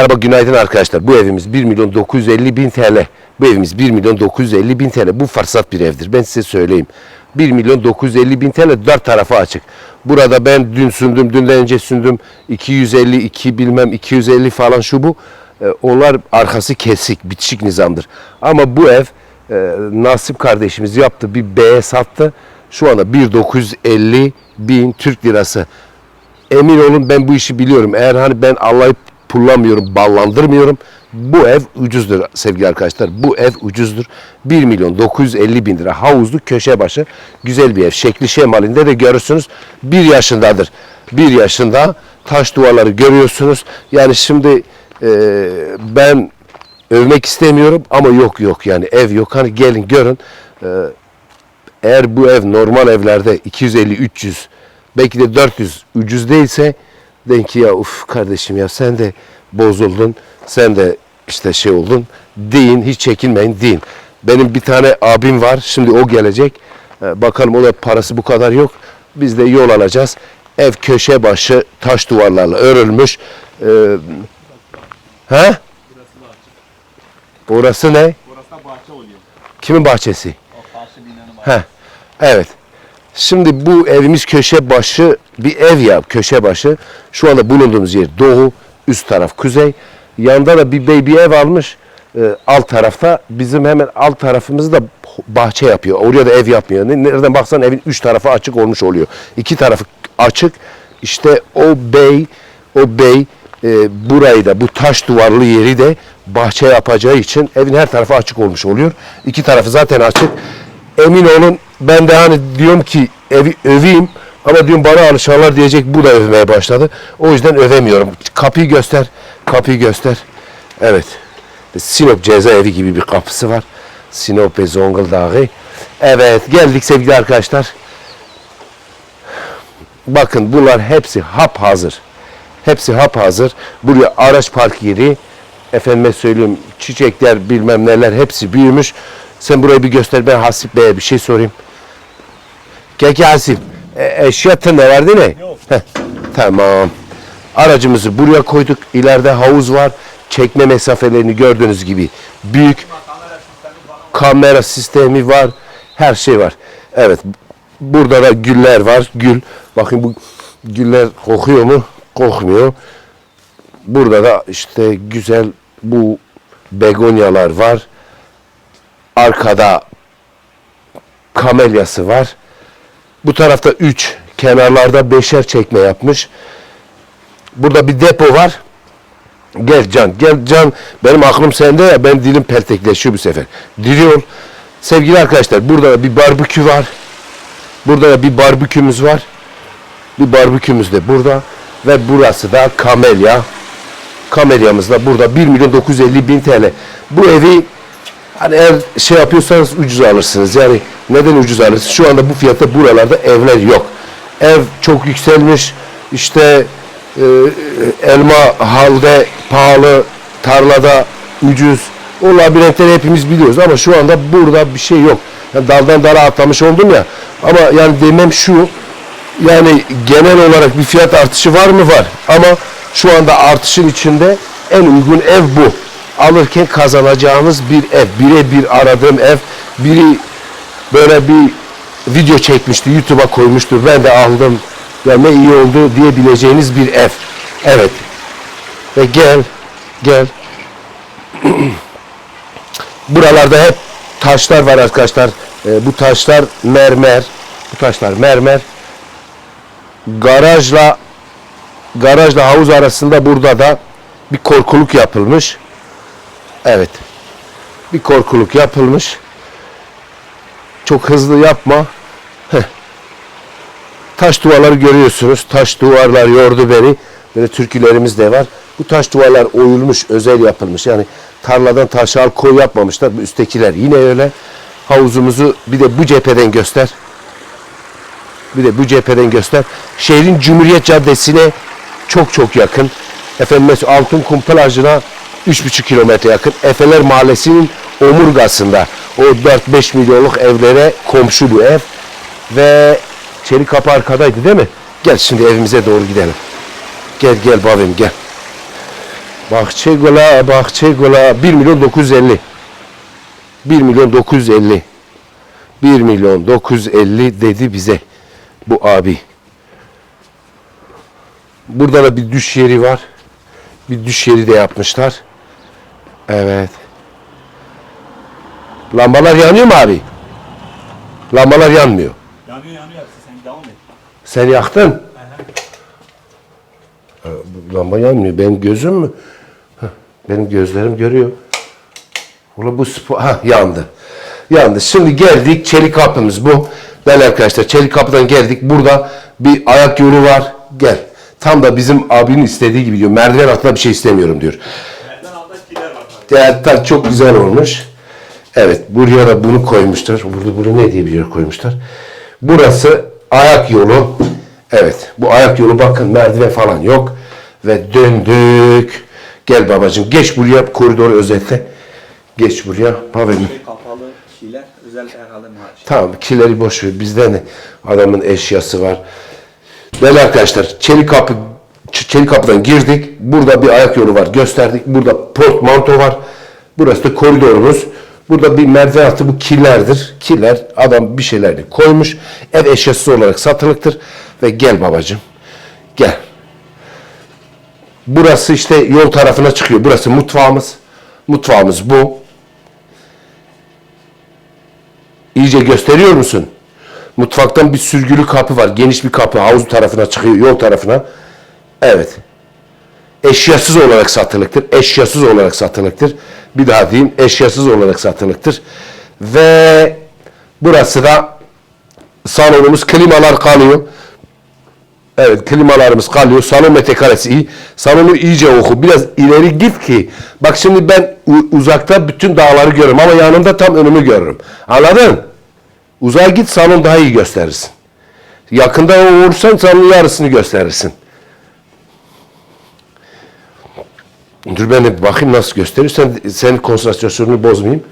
Merhaba günaydın arkadaşlar. Bu evimiz 1 milyon 950 bin TL. Bu evimiz 1 milyon 950 bin TL. Bu fırsat bir evdir. Ben size söyleyeyim. 1 milyon 950 bin TL dört tarafı açık. Burada ben dün sündüm, dünden önce sündüm. 250, 2 bilmem 250 falan şu bu. Ee, onlar arkası kesik, bitişik nizamdır. Ama bu ev e, Nasip kardeşimiz yaptı. Bir B'ye sattı. Şu anda 1.950 bin Türk lirası. Emin olun ben bu işi biliyorum. Eğer hani ben Allah'ı pullamıyorum, ballandırmıyorum. Bu ev ucuzdur sevgili arkadaşlar. Bu ev ucuzdur. 1 milyon 950 bin lira. Havuzlu köşe başı. Güzel bir ev. Şekli şemalinde de görürsünüz. Bir yaşındadır. Bir yaşında taş duvarları görüyorsunuz. Yani şimdi e, ben övmek istemiyorum ama yok yok yani ev yok. Hani gelin görün. E, eğer bu ev normal evlerde 250-300 belki de 400 ucuz değilse den ki ya uf kardeşim ya sen de bozuldun sen de işte şey oldun deyin hiç çekinmeyin deyin. Benim bir tane abim var şimdi o gelecek Ee, bakalım o da parası bu kadar yok biz de yol alacağız. Ev köşe başı taş duvarlarla örülmüş. Ee, he? Orası ne? Burası da bahçe oluyor. Kimin bahçesi? O karşı binanın bahçesi. He. Evet. Şimdi bu evimiz köşe başı bir ev ya köşe başı. Şu anda bulunduğumuz yer doğu, üst taraf kuzey. Yanda da bir bir ev almış. Ee, alt tarafta bizim hemen alt tarafımızda bahçe yapıyor. Oraya da ev yapmıyor. Ne- Nereden baksan evin üç tarafı açık olmuş oluyor. İki tarafı açık. İşte o bey, o bey e, burayı da bu taş duvarlı yeri de bahçe yapacağı için evin her tarafı açık olmuş oluyor. İki tarafı zaten açık. Emin olun ben de hani diyorum ki evi öveyim ama diyorum bana alışanlar diyecek bu da övmeye başladı. O yüzden övemiyorum. Kapıyı göster. Kapıyı göster. Evet. Sinop cezaevi gibi bir kapısı var. Sinop ve Zonguldak'ı. Evet geldik sevgili arkadaşlar. Bakın bunlar hepsi hap hazır. Hepsi hap hazır. Buraya araç park yeri. Efendime söyleyeyim çiçekler bilmem neler hepsi büyümüş. Sen burayı bir göster ben Hasip Bey'e bir şey sorayım. Gel ki Hasip. E, eşya ne verdi ne? Yok. Heh, tamam. Aracımızı buraya koyduk. İleride havuz var. Çekme mesafelerini gördüğünüz gibi büyük kamera sistemi var. Her şey var. Evet. Burada da güller var. Gül. Bakın bu güller kokuyor mu? Kokmuyor. Burada da işte güzel bu begonyalar var. Arkada kamelyası var. Bu tarafta 3, kenarlarda beşer çekme yapmış. Burada bir depo var. Gel Can, gel Can. Benim aklım sende ya, ben dilim peltekleşiyor bu sefer. Diliyorum. Sevgili arkadaşlar, burada da bir barbekü var. Burada da bir barbekümüz var. Bir barbekümüz de burada. Ve burası da kamelya. Kamelyamız da burada 1 milyon 950 bin TL. Bu evi Hani eğer şey yapıyorsanız ucuz alırsınız. Yani neden ucuz alırsınız? Şu anda bu fiyatta buralarda evler yok. Ev çok yükselmiş. İşte e, elma halde pahalı, tarlada ucuz. O labirentleri hepimiz biliyoruz ama şu anda burada bir şey yok. Yani daldan dala atlamış oldum ya. Ama yani demem şu, yani genel olarak bir fiyat artışı var mı? Var. Ama şu anda artışın içinde en uygun ev bu. Alırken kazanacağımız bir ev. Birebir aradığım ev. Biri böyle bir video çekmişti. YouTube'a koymuştu. Ben de aldım. Ya ne iyi oldu diyebileceğiniz bir ev. Evet. Ve gel, gel. Buralarda hep taşlar var arkadaşlar. Ee, bu taşlar mermer. Bu taşlar mermer garajla garajla havuz arasında burada da bir korkuluk yapılmış. Evet. Bir korkuluk yapılmış. Çok hızlı yapma. Heh. Taş duvarları görüyorsunuz. Taş duvarlar yordu beni. Böyle türkülerimiz de var. Bu taş duvarlar oyulmuş, özel yapılmış. Yani tarladan taş al koy yapmamışlar. Bu üsttekiler yine öyle. Havuzumuzu bir de bu cepheden göster. Bir de bu cepheden göster. Şehrin Cumhuriyet Caddesi'ne çok çok yakın. Efendim mesela Altınkum plajına 3,5 kilometre yakın. Efeler Mahallesi'nin omurgasında. O 4-5 milyonluk evlere komşu bu ev. Ve çelik kapı arkadaydı değil mi? Gel şimdi evimize doğru gidelim. Gel gel babim gel. Bahçe Gola, Bahçe Gola 1 milyon 950. 1 milyon 950. 1 milyon 950 dedi bize bu abi. Burada da bir düş yeri var. Bir düş yeri de yapmışlar. Evet. Lambalar yanıyor mu abi? Lambalar yanmıyor. Yanıyor yanıyor hepsi sen devam et. Sen yaktın. Lamba yanmıyor. Benim gözüm mü? Benim gözlerim görüyor. Ulan bu. Ha yandı. Yandı. Şimdi geldik. Çelik kapımız bu. Değerli arkadaşlar çelik kapıdan geldik. Burada bir ayak yolu var. Gel. Tam da bizim abinin istediği gibi diyor. Merdiven altında bir şey istemiyorum diyor. Kiler. Değerli çok güzel olmuş. Evet buraya da bunu koymuşlar. Burada bunu ne diye bir yer koymuşlar. Burası ayak yolu. Evet bu ayak yolu bakın merdiven falan yok. Ve döndük. Gel babacığım geç buraya koridoru özetle. Geç buraya. Babacığım. Şey kapalı kişiler özel herhalde maaş. Tamam kileri boş ver. Bizde ne? Adamın eşyası var. Değerli arkadaşlar çelik kapı çelik kapıdan girdik. Burada bir ayak yolu var. Gösterdik. Burada portmanto var. Burası da koridorumuz. Burada bir merdiven altı bu kilerdir. Kiler adam bir şeylerini koymuş. Ev eşyası olarak satılıktır. Ve gel babacığım. Gel. Burası işte yol tarafına çıkıyor. Burası mutfağımız. Mutfağımız bu. İyice gösteriyor musun? Mutfaktan bir sürgülü kapı var. Geniş bir kapı. Havuz tarafına çıkıyor. Yol tarafına. Evet. Eşyasız olarak satılıktır. Eşyasız olarak satılıktır. Bir daha diyeyim. Eşyasız olarak satılıktır. Ve burası da salonumuz. Klimalar kalıyor. Evet klimalarımız kalıyor. Salon metrekaresi iyi. Salonu iyice oku. Biraz ileri git ki. Bak şimdi ben uzakta bütün dağları görürüm ama yanımda tam önümü görürüm. Anladın? Uzağa git salon daha iyi gösterirsin. Yakında olursan salonun yarısını gösterirsin. Dur ben de bakayım nasıl gösteriyor. Sen, senin konsantrasyonunu bozmayayım.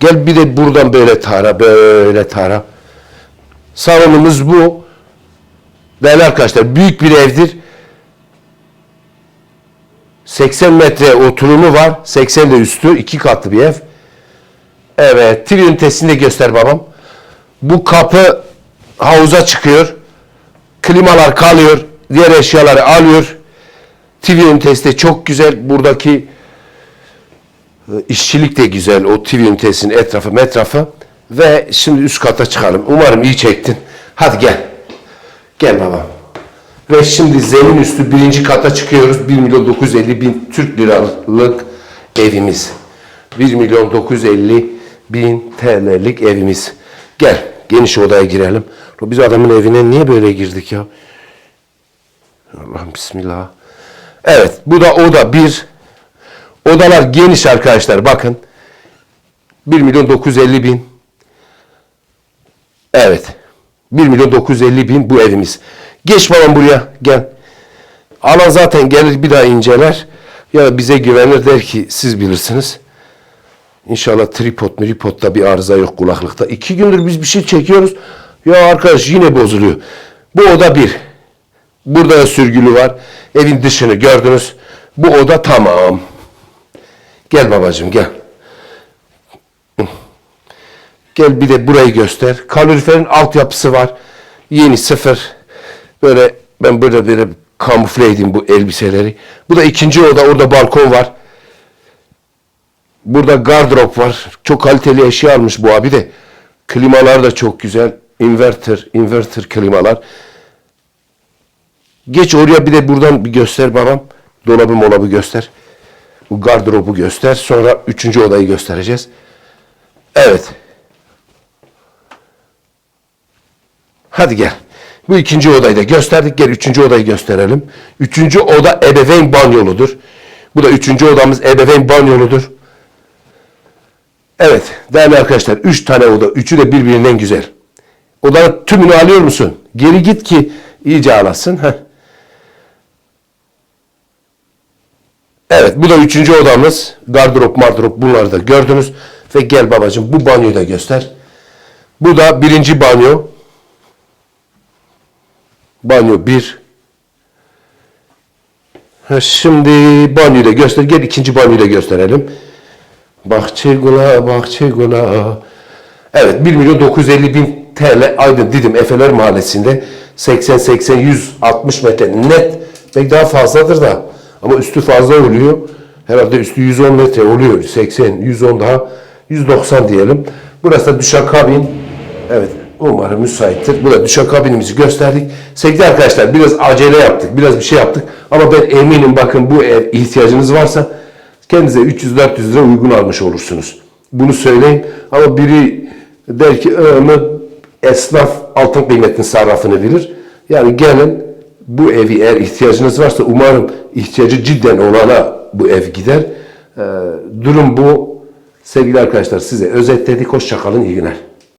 Gel bir de buradan böyle tara, böyle tara. Salonumuz bu. Değerli arkadaşlar büyük bir evdir. 80 metre oturumu var. 80 de üstü. iki katlı bir ev. Evet. TV ünitesini de göster babam. Bu kapı havuza çıkıyor. Klimalar kalıyor. Diğer eşyaları alıyor. TV ünitesi de çok güzel. Buradaki e, işçilik de güzel. O TV ünitesinin etrafı metrafı. Ve şimdi üst kata çıkalım. Umarım iyi çektin. Hadi gel. Gel baba. Ve şimdi zemin üstü birinci kata çıkıyoruz. 1 milyon 950 bin Türk liralık evimiz. 1 milyon 950 bin TL'lik evimiz. Gel geniş odaya girelim. Biz adamın evine niye böyle girdik ya? Allah'ım bismillah. Evet bu da oda bir. Odalar geniş arkadaşlar bakın. 1 milyon 950 bin. Evet. 1 milyon 950 bin bu evimiz. Geç babam buraya gel. Alan zaten gelir bir daha inceler. Ya da bize güvenir der ki siz bilirsiniz. İnşallah tripod tripodda bir arıza yok kulaklıkta. İki gündür biz bir şey çekiyoruz. Ya arkadaş yine bozuluyor. Bu oda bir. Burada da sürgülü var. Evin dışını gördünüz. Bu oda tamam. Gel babacığım gel. Gel bir de burayı göster. Kaloriferin altyapısı var. Yeni sıfır. Böyle ben böyle böyle kamufle edeyim bu elbiseleri. Bu da ikinci oda. Orada balkon var. Burada gardırop var. Çok kaliteli eşya almış bu abi de. Klimalar da çok güzel. Inverter, inverter klimalar. Geç oraya bir de buradan bir göster babam. Dolabı molabı göster. Bu gardırobu göster. Sonra üçüncü odayı göstereceğiz. Evet. Hadi gel. Bu ikinci odayı da gösterdik. Gel üçüncü odayı gösterelim. Üçüncü oda ebeveyn banyoludur. Bu da üçüncü odamız ebeveyn banyoludur. Evet değerli arkadaşlar üç tane oda. Üçü de birbirinden güzel. Odanın tümünü alıyor musun? Geri git ki iyice alasın. Heh. Evet bu da üçüncü odamız. Gardırop mardırop bunları da gördünüz. Ve gel babacığım bu banyoyu da göster. Bu da birinci banyo. Banyo bir. Ha, Şimdi banyoyu da göster. Gel ikinci banyoyu da gösterelim. Bahçegula, Bahçegula. Evet 1 milyon 950 bin TL Aydın Didim Efeler Mahallesi'nde 80-80-160 metre net. Belki daha fazladır da ama üstü fazla oluyor. Herhalde üstü 110 metre oluyor. 80, 110 daha 190 diyelim. Burası da düşen. Evet umarım müsaittir. Burada düşen kabinimizi gösterdik. Sevgili arkadaşlar biraz acele yaptık. Biraz bir şey yaptık. Ama ben eminim bakın bu ev ihtiyacınız varsa kendinize 300-400 lira uygun almış olursunuz. Bunu söyleyin. Ama biri der ki öyle esnaf altın kıymetinin sarrafını bilir. Yani gelin bu evi eğer ihtiyacınız varsa umarım ihtiyacı cidden olana bu ev gider. Ee, durum bu. Sevgili arkadaşlar size özetledik. Hoşçakalın. iyi günler.